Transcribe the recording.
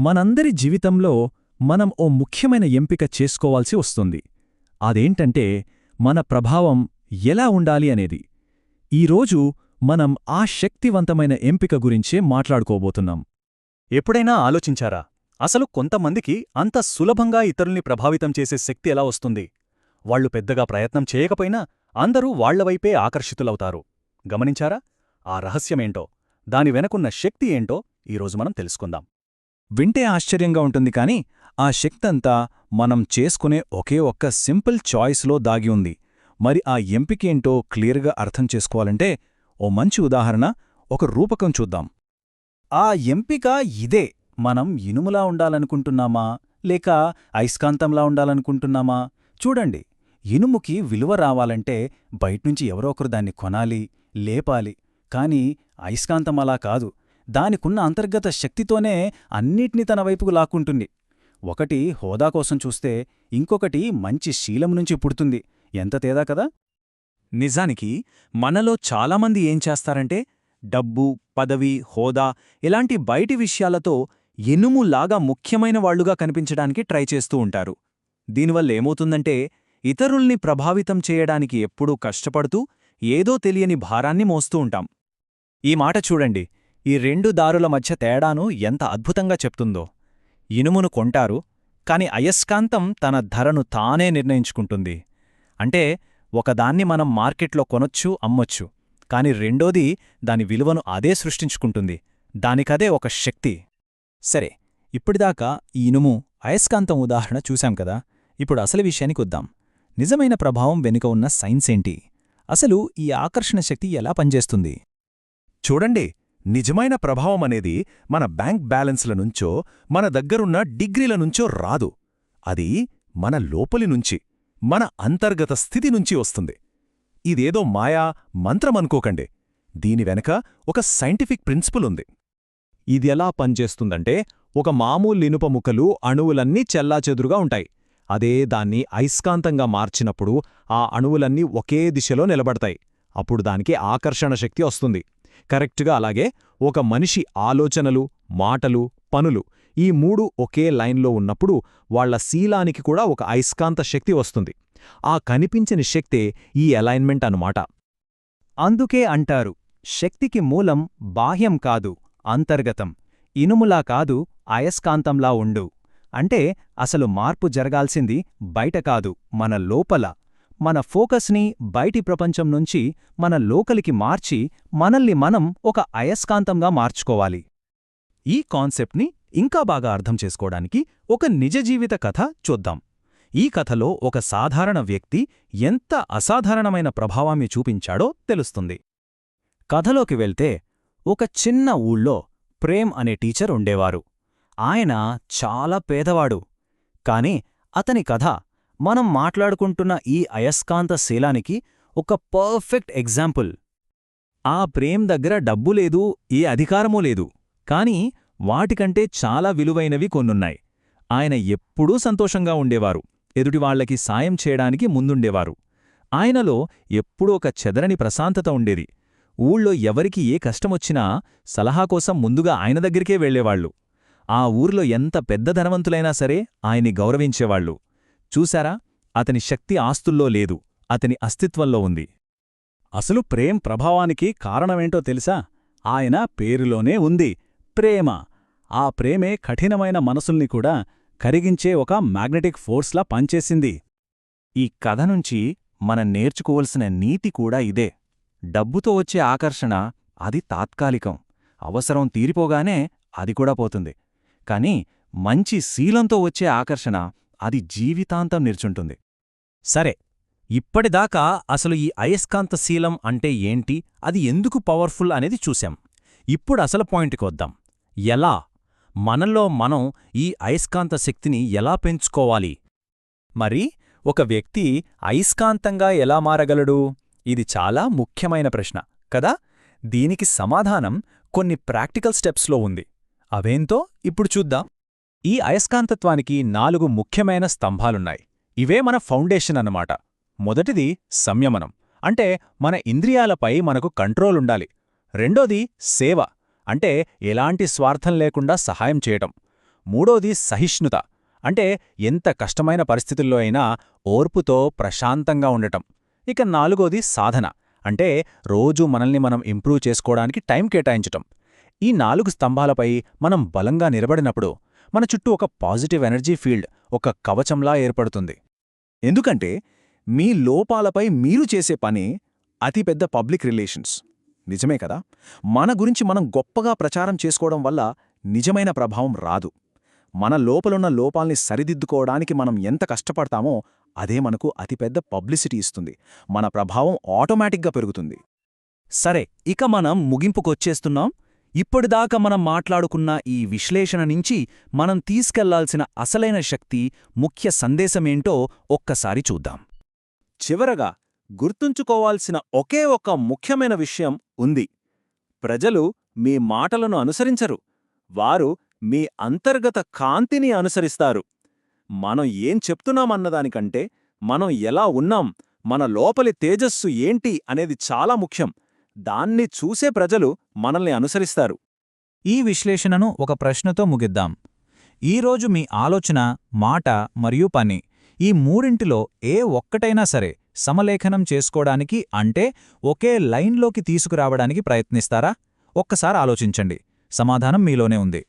మనందరి జీవితంలో మనం ఓ ముఖ్యమైన ఎంపిక చేసుకోవాల్సి వస్తుంది. అదేంటంటే మన ప్రభావం ఎలా ఉండాలి అనేది. ఈరోజు మనం ఆ శక్తివంతమైన ఎంపిక గురించే మాట్లాడుకోబోతున్నాం. ఎప్పుడైనా ఆలోచించారా? అసలు కొంతమందికి అంత సులభంగా ఇతరుల్ని ప్రభావితం చేసే శక్తి ఎలా వస్తుంది? వాళ్ళు పెద్దగా ప్రయత్నం చేయకపోయినా అందరూ వాళ్ళవైపే ఆకర్షితులవుతారు. గమనించారా? ఆ రహస్యమేంటో? దాని వెనకున్న శక్తి ఏంటో? ఈరోజు మనం తెలుసుకుందాం. వింటే ఆశ్చర్యంగా ఉంటుంది కాని ఆ శక్తంతా మనం చేసుకునే ఒకే ఒక్క సింపుల్ చాయిస్లో దాగి ఉంది. మరి ఆ ఎంపికేంటో క్లియర్గా అర్థం చేసుకోవాలంటే ఓ మంచి ఉదాహరణ ఒక రూపకం చూద్దాం. ఆ ఎంపిక ఇదే. మనం ఇనుములా ఉండాలనుకుంటున్నామా? లేక అయస్కాంతంలా ఉండాలనుకుంటున్నామా? చూడండి. ఇనుముకి విలువ రావాలంటే బయట్నుంచి ఎవరో ఒకరు దాన్ని కొనాలి లేపాలి. కాని అయస్కాంతం అలా కాదు. దానికున్న అంతర్గత శక్తితోనే అన్నిటినీ తన వైపుకు లాక్కుంటుంది. ఒకటి హోదా కోసం చూస్తే ఇంకొకటి మంచి శీలం నుంచి పుడుతుంది. ఎంత తేదా కదా? నిజానికి మనలో చాలామంది ఏం చేస్తారంటే డబ్బు పదవి హోదా ఇలాంటి బయటి విషయాలతో ఎనుములాగా ముఖ్యమైన వాళ్ళుగా కనిపించడానికి ట్రై చేస్తూ ఉంటారు. దీనివల్ల ఏమవుతుందంటే ఇతరుల్ని ప్రభావితం చేయడానికి ఎప్పుడూ కష్టపడుతూ ఏదో తెలియని భారాన్ని మోస్తూ ఉంటాం. ఈ మాట చూడండి. ఈ రెండు దారుల మధ్య తేడాను ఎంత అద్భుతంగా చెప్తుందో. ఇనుమును కొంటారు కాని అయస్కాంతం తన ధరను తానే నిర్ణయించుకుంటుంది. అంటే ఒకదాన్ని మనం మార్కెట్లో కొనొచ్చు అమ్మొచ్చు కాని రెండోది దాని విలువను అదే సృష్టించుకుంటుంది. దానికదే ఒక శక్తి. సరే ఇప్పటిదాకా ఈ ఇనుము అయస్కాంతం ఉదాహరణ చూశాం కదా. ఇప్పుడు అసలు విషయానికి వద్దాం. నిజమైన ప్రభావం వెనుక ఉన్న సైన్స్ ఏంటి? అసలు ఈ ఆకర్షణ శక్తి ఎలా పనిచేస్తుంది? చూడండి నిజమైన ప్రభావం అనేది మన బ్యాంక్ బ్యాలెన్స్ల నుంచో మన దగ్గరున్న డిగ్రీల నుంచో రాదు. అది మన లోపలి నుంచి మన అంతర్గత స్థితి నుంచి వస్తుంది. ఇదేదో మాయా మంత్రమనుకోకండి దీని వెనక ఒక సైంటిఫిక్ ప్రిన్సిపుల్ ఉంది. ఇది ఎలా పనిచేస్తుందంటే ఒక మామూలు ఇనుప ముక్కలు అణువులన్నీ చెల్లాచెదురుగా ఉంటాయి. అదే దాన్ని అయస్కాంతంగా మార్చినప్పుడు ఆ అణువులన్నీ ఒకే దిశలో నిలబడతాయి. అప్పుడు దానికి ఆకర్షణ శక్తి వస్తుంది. కరెక్ట్గా అలాగే ఒక మనిషి ఆలోచనలు మాటలు పనులు ఈ మూడు ఒకే లైన్లో ఉన్నప్పుడు వాళ్ళ శీలానికి కూడా ఒక అయస్కాంత శక్తి వస్తుంది. ఆ కనిపించని శక్తే ఈ అలైన్మెంట్ అనుమాట అందుకే అంటారు శక్తికి మూలం బాహ్యం కాదు అంతర్గతం. ఇనుములా కాదు అయస్కాంతంలా ఉండు. అంటే అసలు మార్పు జరగాల్సింది బయట కాదు మన లోపల. మన ఫోకస్ని బయటి ప్రపంచం నుంచి మన లోకలికి మార్చి మనల్ని మనం ఒక అయస్కాంతంగా మార్చుకోవాలి. ఈ కాన్సెప్ట్ని ఇంకా బాగా అర్థం చేసుకోవడానికి ఒక నిజ జీవిత కథ చూద్దాం. ఈ కథలో ఒక సాధారణ వ్యక్తి ఎంత అసాధారణమైన ప్రభావాన్ని చూపించాడో తెలుస్తుంది. కథలోకి వెళ్తే ఒక చిన్న ఊళ్ళో ప్రేమ్ అనే టీచర్ ఉండేవారు. ఆయన చాలా పేదవాడు. కాని అతని కథ మనం మాట్లాడుకుంటున్న ఈ అయస్కాంత శీలానికి ఒక పర్ఫెక్ట్ ఎగ్జాంపుల్. ఆ ప్రేమ్ దగ్గర డబ్బు లేదు ఏ అధికారమూ లేదు. కాని వాటికంటే చాలా విలువైనవి కొన్నున్నాయి. ఆయన ఎప్పుడూ సంతోషంగా ఉండేవారు. ఎదుటివాళ్ళకి సాయం చేయడానికి ముందుండేవారు. ఆయనలో ఎప్పుడూ ఒక చెదరని ప్రశాంతత ఉండేది. ఊళ్ళో ఎవరికి ఏ కష్టమొచ్చినా సలహా కోసం ముందుగా ఆయన దగ్గరికే వెళ్ళేవాళ్ళు ఆ ఊర్లో ఎంత పెద్ద ధనవంతులైనా సరే ఆయన్ని గౌరవించేవాళ్ళు చూశారా? అతని శక్తి ఆస్తుల్లో లేదు. అతని అస్తిత్వంలో ఉంది. అసలు ప్రేమ్ ప్రభావానికి కారణమేంటో తెలుసా? ఆయన పేరులోనే ఉంది. ప్రేమ. ఆ ప్రేమే కఠినమైన మనసుల్ని కూడా కరిగించే ఒక మ్యాగ్నెటిక్ ఫోర్స్లా పనిచేసింది. ఈ కథ నుంచి మనం నేర్చుకోవలసిన నీతి కూడా ఇదే. డబ్బుతో వచ్చే ఆకర్షణ అది తాత్కాలికం. అవసరం తీరిపోగానే అది కూడా పోతుంది. కాని మంచి శీలంతో వచ్చే ఆకర్షణ అది జీవితాంతం నిల్చుంటుంది. సరే ఇప్పటిదాకా అసలు ఈ అయస్కాంత శీలం అంటే ఏంటి? అది ఎందుకు పవర్ఫుల్ అనేది చూశాం. ఇప్పుడు అసలు పాయింట్కి వద్దాం. ఎలా? మనలో మనం ఈ అయస్కాంత శక్తిని ఎలా పెంచుకోవాలి? మరి ఒక వ్యక్తి అయస్కాంతంగా ఎలా మారగలడు? ఇది చాలా ముఖ్యమైన ప్రశ్న కదా? దీనికి సమాధానం కొన్ని ప్రాక్టికల్ స్టెప్స్లో ఉంది. అవేంతో? ఇప్పుడు చూద్దాం. ఈ అయస్కాంతత్వానికి నాలుగు ముఖ్యమైన స్తంభాలున్నాయి. ఇవే మన ఫౌండేషన్ అన్నమాట. మొదటిది సంయమనం. అంటే మన ఇంద్రియాలపై మనకు కంట్రోలుండాలి. రెండోది సేవ. అంటే ఎలాంటి స్వార్థం లేకుండా సహాయం చేయటం. మూడోది సహిష్ణుత. అంటే ఎంత కష్టమైన పరిస్థితుల్లో అయినా ఓర్పుతో ప్రశాంతంగా ఉండటం. ఇక నాలుగోది సాధన. అంటే రోజూ మనల్ని మనం ఇంప్రూవ్ చేసుకోవడానికి టైం కేటాయించటం. ఈ నాలుగు స్తంభాలపై మనం బలంగా నిలబడినప్పుడు మన చుట్టూ ఒక పాజిటివ్ ఎనర్జీ ఫీల్డ్ ఒక కవచంలా ఏర్పడుతుంది. ఎందుకంటే మీ లోపాలపై మీరు చేసే పని అతిపెద్ద పబ్లిక్ రిలేషన్స్. నిజమే కదా? మన గురించి మనం గొప్పగా ప్రచారం చేసుకోవడం వల్ల నిజమైన ప్రభావం రాదు. మన లోపలున్న లోపాల్ని సరిదిద్దుకోవడానికి మనం ఎంత కష్టపడతామో అదే మనకు అతిపెద్ద పబ్లిసిటీ ఇస్తుంది. మన ప్రభావం ఆటోమేటిక్గా పెరుగుతుంది. సరే ఇక మనం ముగింపుకొచ్చేస్తున్నాం. ఇప్పటిదాకా మనం మాట్లాడుకున్న ఈ విశ్లేషణ నుంచి మనం తీసుకెళ్ళాల్సిన అసలైన శక్తి ముఖ్య సందేశమేంటో ఒక్కసారి చూద్దాం. చివరగా గుర్తుంచుకోవాల్సిన ఒకే ఒక ముఖ్యమైన విషయం ఉంది. ప్రజలు మీ మాటలను అనుసరించరు. వారు మీ అంతర్గత కాంతిని అనుసరిస్తారు. మనం ఏం చెప్తున్నామన్నదానికంటే మనం ఎలా ఉన్నాం మన లోపలి తేజస్సు ఏంటి అనేది చాలా ముఖ్యం. దాన్ని చూసే ప్రజలు మనల్ని అనుసరిస్తారు. ఈ విశ్లేషణను ఒక ప్రశ్నతో ముగిద్దాం. ఈరోజు మీ ఆలోచన మాట మరియు పని ఈ మూడింటిలో ఏ ఒక్కటైనా సరే సమలేఖనం చేసుకోవడానికి అంటే ఒకే లైన్లోకి తీసుకురావడానికి ప్రయత్నిస్తారా? ఒక్కసారి ఆలోచించండి. సమాధానం మీలోనే ఉంది.